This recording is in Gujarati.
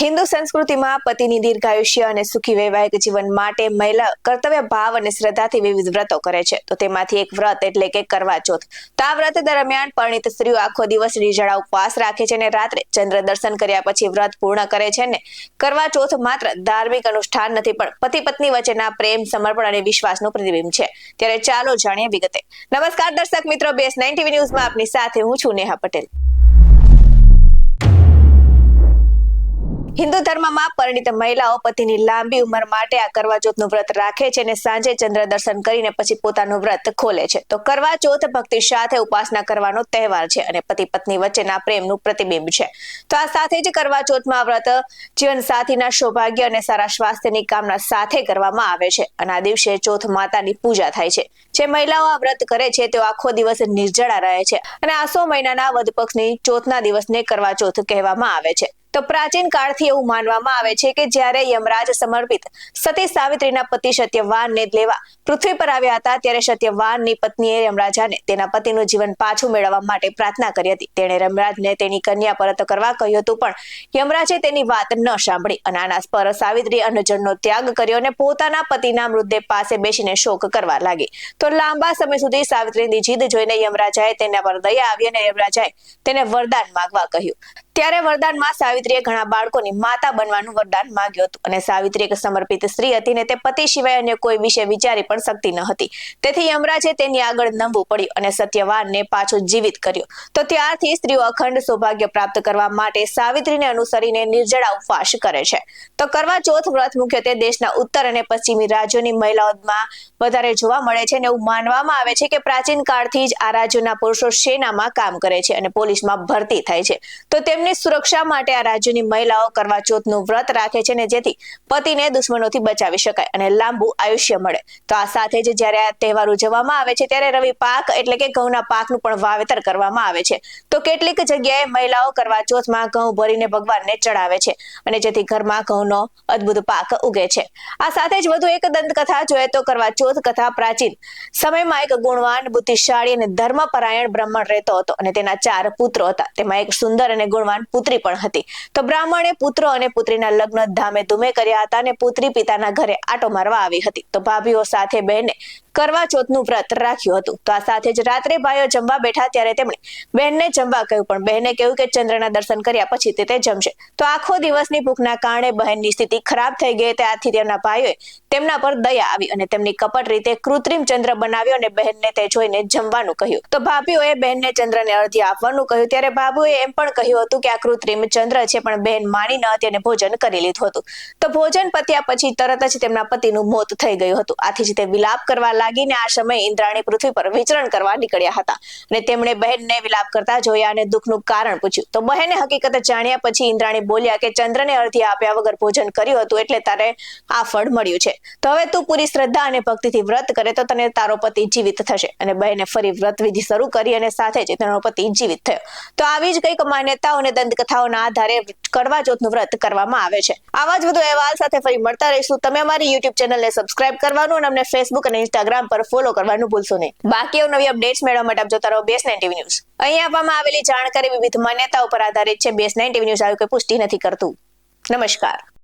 હિન્દુ સંસ્કૃતિમાં પતિની દીર્ઘાયુષ્ય અને સુખી વૈવાહિક જીવન માટે મહિલા કર્તવ્ય ભાવ અને શ્રદ્ધાથી વિવિધ વ્રતો કરે છે. તો તેમાંથી એક વ્રત એટલે કે કરવા ચોથ. તો આ વ્રત દરમિયાન પરિણીત સ્ત્રીઓ આખો દિવસ નિર્જળા ઉપવાસ રાખે છે અને રાત્રે ચંદ્ર દર્શન કર્યા પછી વ્રત પૂર્ણ કરે છે ને કરવા ચોથ માત્ર ધાર્મિક અનુષ્ઠાન નથી, પણ પતિ પત્ની વચ્ચેના પ્રેમ, સમર્પણ અને વિશ્વાસનું પ્રતિબિંબ છે. ત્યારે ચાલો જાણીએ વિગતે. નમસ્કાર દર્શક મિત્રો, બેસ નાઇન્ટી ન્યૂઝમાં આપની સાથે હું છું નેહા પટેલ. હિન્દુ ધર્મમાં પરિણીત મહિલાઓ પતિની લાંબી ઉંમર માટે આ કરવા ચોથનું વ્રત રાખે છે અને સાંજે ચંદ્ર દર્શન કરીને પછી પોતાનું વ્રત ખોલે છે. તો કરવા ચોથ ભક્તિ સાથે ઉપાસના કરવાનો તહેવાર છે અને પતિ પત્ની વચ્ચેના પ્રેમનું પ્રતિબિંબ છે. તો આ સાથે જ કરવા ચોથમાં વ્રત જીવન સાથીના સૌભાગ્ય અને સારા સ્વાસ્થ્યની કામના સાથે કરવામાં આવે છે અને આ દિવસે ચોથ માતાની પૂજા થાય છે. જે મહિલાઓ આ વ્રત કરે છે તેઓ આખો દિવસ નિર્જળા રહે છે અને આસો મહિનાના વધ પક્ષની ચોથના દિવસને કરવા ચોથ કહેવામાં આવે છે. તો પ્રાચીન કાળથી એવું માનવામાં આવે છે કે જ્યારે યમરાજ સમર્પિત સતી સાવિત્રીના પતિ સત્યવાનને લેવા પૃથ્વી પર આવ્યા હતા, ત્યારે સત્યવાનની પત્નીએ યમરાજાને તેના પતિનું જીવન પાછું મેળવવા માટે પ્રાર્થના કરી હતી. તેણે યમરાજને તેની કન્યા પરત કરવા કહ્યું હતું, પણ યમરાજે તેની વાત ન સાંભળી અનાનાસ પર સાવિત્રી અન્નજળનો ત્યાગ કર્યો અને પોતાના પતિના મૃતદેહ પાસે બેસીને શોક કરવા લાગી. તો લાંબા સમય સુધી સાવિત્રીની જીદ જોઈને યમરાજાએ તેના પર દયા આવી અને યમરાજાએ તેને વરદાન માંગવા કહ્યું. ત્યારે વરદાનમાં સાવિત્રીએ ઘણા બાળકોની માતા બનવાનું વરદાન માંગ્યું હતું અને સાવિત્રી એક સમર્પિત સ્ત્રી હતી ને તે પતિ સિવાય અન્ય કોઈ વિશે વિચારી પણ શકતી ન હતી. તેથી યમરાજે તેની આગળ નમવું પડ્યું અને સત્યવાનને પાછો જીવિત કર્યો. તો ત્યારથી સ્ત્રીઓ અખંડ સૌભાગ્ય પ્રાપ્ત કરવા માટે સાવિત્રીને અનુસરીને નિર્જળા ઉપવાસ કરે છે. તો કરવા ચોથ વ્રત મુખ્યત્વે દેશના ઉત્તર અને પશ્ચિમી રાજ્યોની મહિલાઓમાં વધારે જોવા મળે છે અને એવું માનવામાં આવે છે કે પ્રાચીન કાળથી જ આ રાજ્યોના પુરુષો સેનામાં કામ કરે છે અને પોલીસમાં ભરતી થાય છે. તો તેમને તેમની સુરક્ષા માટે આ રાજ્યની મહિલાઓ કરવા ચોથનું વ્રત રાખે છે ને જેથી પતિને દુશ્મનોથી બચાવી શકાય અને લાંબુ આયુષ્ય મળે. તો આ સાથે જ જ્યારે આ તહેવાર ઉજવવામાં આવે છે, ત્યારે રવિ પાક એટલે કે ઘઉંના પાકનું પણ વાવેતર કરવામાં આવે છે. તો કેટલીક જગ્યાએ મહિલાઓ કરવા ચોથમાં ઘઉં ભરીને ભગવાનને ચડાવે છે અને જેથી ઘરમાં ઘઉંનો અદ્ભુત પાક ઉગે છે. આ સાથે જ વધુ એક દંતકથા જોઈએ તો કરવા ચોથ કથા પ્રાચીન સમયમાં એક ગુણવાન, બુદ્ધિશાળી અને ધર્મપરાયણ બ્રાહ્મણ રહેતો હતો અને તેના ચાર પુત્રો હતા. તેમાં એક સુંદર અને ગુણવાન સમાન પુત્રી પણ હતી. તો બ્રાહ્મણે પુત્ર અને પુત્રીના લગ્ન ધામે ધૂમે કર્યા હતા અને પુત્રી પિતાના ઘરે આટો મારવા આવી હતી. તો ભાભીઓ સાથે બહેને કરવા ચોથનું વ્રત રાખ્યું હતું. તો આ સાથે જ રાત્રે ભાઈઓ જમવા બેઠા ત્યારે તેમણે બહેનને જમવા કહ્યું, પણ બહેને કહ્યું કે ચંદ્રના દર્શન કર્યા પછી તે જમશે. તો આખો દિવસની ભૂખના કારણે બહેનની સ્થિતિ ખરાબ થઈ ગઈ ત્યારથી તેમના ભાઈઓએ તેમના પર દયા આવી અને તેમની કપટ રીતે કૃત્રિમ ચંદ્ર બનાવ્યો અને બહેનને તે જોઈને જમવાનું કહ્યું. તો ભાભીઓએ બહેનને ચંદ્રને અડધી આપવાનું કહ્યું. ત્યારે ભાભુએ એમ પણ કહ્યું હતું કે આ કૃત્રિમ ચંદ્ર છે, પણ બહેન માની ન હતી અને ભોજન કરી લીધું હતું. તો ભોજન પત્યા પછી તરત જ તેમના પતિનું મોત થઈ ગયું હતું. આથી જ તે વિલાપ કરવા લાગીને આ સમયે ઇન્દ્રાણી પૃથ્વી પર વિચરણ કરવા નીકળ્યા હતા. અને તેમણે બહેનને વિલાપ કરતા જોયા અને દુઃખનું કારણ પૂછ્યું. તો બહેને હકીકત જાણ્યા પછી ઇન્દ્રાણી બોલ્યા કે ચંદ્રને અર્ધી આપ્યા વગર ભોજન કર્યું હતું એટલે તારે આ ફળ મળ્યું છે. તો હવે તું પૂરી શ્રદ્ધા અને ભક્તિથી વ્રત કરે તો તને તારો પતિ જીવિત થશે. અને બહેને ફરી વ્રત વિધિ શરૂ કરી અને સાથે જ તેનો પતિ જીવિત થયો. તો આવી જ કંઈક માન્યતાઓ અને દંતકથાઓના આધારે કડવા ચોથનું વ્રત કરવામાં આવે છે. આવા જ વધુ અહેવાલ સાથે ફરી મળતા રહીશું. તમે અમારી યુટ્યુબ ચેનલને સબસ્ક્રાઇબ કરવાનું અને અમને ફેસબુક અને ઇન્સ્ટાગ્રામ પર ફોલો કરવાનું ભૂલશો નહીં. બાકી નવી અપડેટ્સ મેળવવા માટે આપ જોતા રહો બેસ નાઇન ન્યૂઝ. અહીં આપવામાં આવેલી જાણકારી વિવિધ માન્યતા ઉપર આધારિત છે. બેસ નાઇન ટીવી ન્યૂઝ કોઈ પુષ્ટિ નથી કરતું. નમસ્કાર.